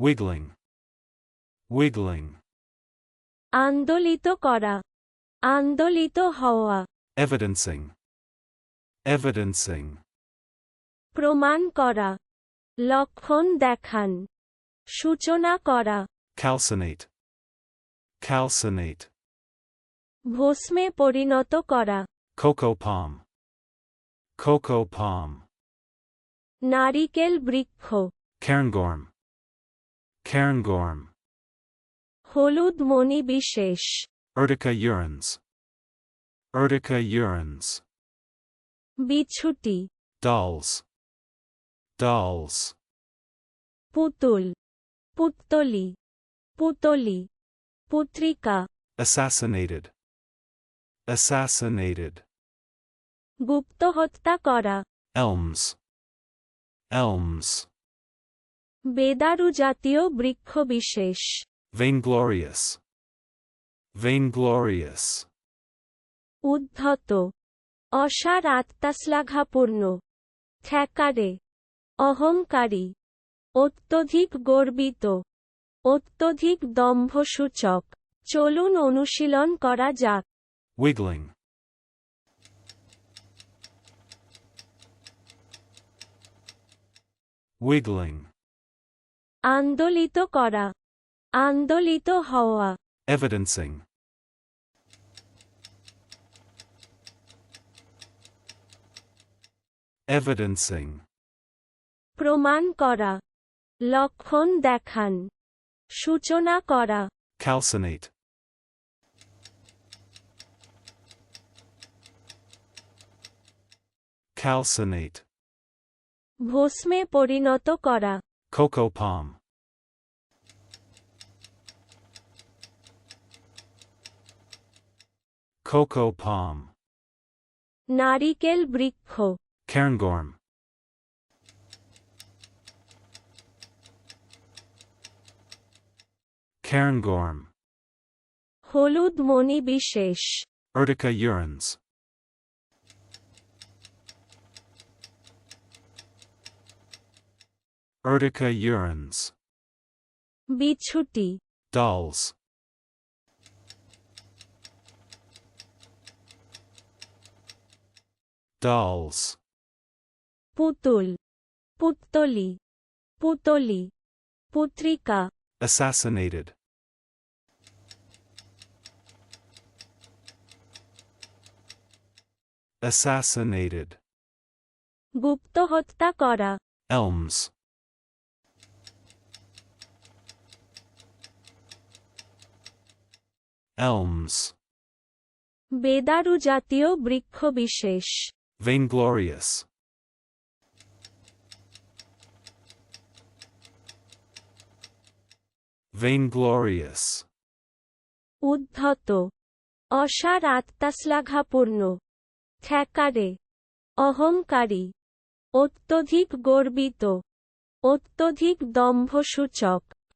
wiggling, wiggling, আন্দোলিত করা আন্দোলিত হওয়া evidencing, evidencing, প্রমাণ করা লক্ষণ দেখান সূচনা করা calcinate, calcinate, ভস্মে পরিণত করা cocoa palm, cocoa palm, নারিকেল বৃক্ষ cairngorm, cairngorm, হলুদ মণি বিশেষ urtica urens, urtica urens, বিছুটি dolls, dolls, পুতুল পুত্তলি পুতলি পুত্রিকা assassinated, assassinated, গুপ্ত হত্যা করা elms, elms, বেদারু জাতীয় বৃক্ষ বিশেষ vainglorious, vainglorious, উদ্ধত। অসার আত্মাশ্লাঘাপূর্ণ। ঠেকারে অহংকারী। অত্যধিক গর্বিত। অত্যধিক দম্ভসূচক। চলুন অনুশীলন করা যাক। Wiggling, wiggling, আন্দোলিত করা আন্দোলিত হওয়া। Evidencing, evidencing, প্রমাণ করা লক্ষণ দেখান সূচনা করা। Calcinate, calcinate, ভস্মে পরিণত করা। cocoa palm, cocoa palm, নারিকেল বৃক্ষ cairngorm, cairngorm, হলুদ মণি বিশেষ urtica urens, urtica urens, বিছুটি dolls, dolls, পুতুল পুত্তলি পুতলি পুত্রিকা assassinated, assassinated, গুপ্ত হত্যা করা elms, Elms, বেদারু জাতীয় বৃক্ষ বিশেষ vainglorious, vainglorious, উদ্ধত। অসার আত্মাশ্লাঘাপূর্ণ। ঠেকারে অহংকারী। অত্যধিক গর্বিত। অত্যধিক দম্ভসূচক।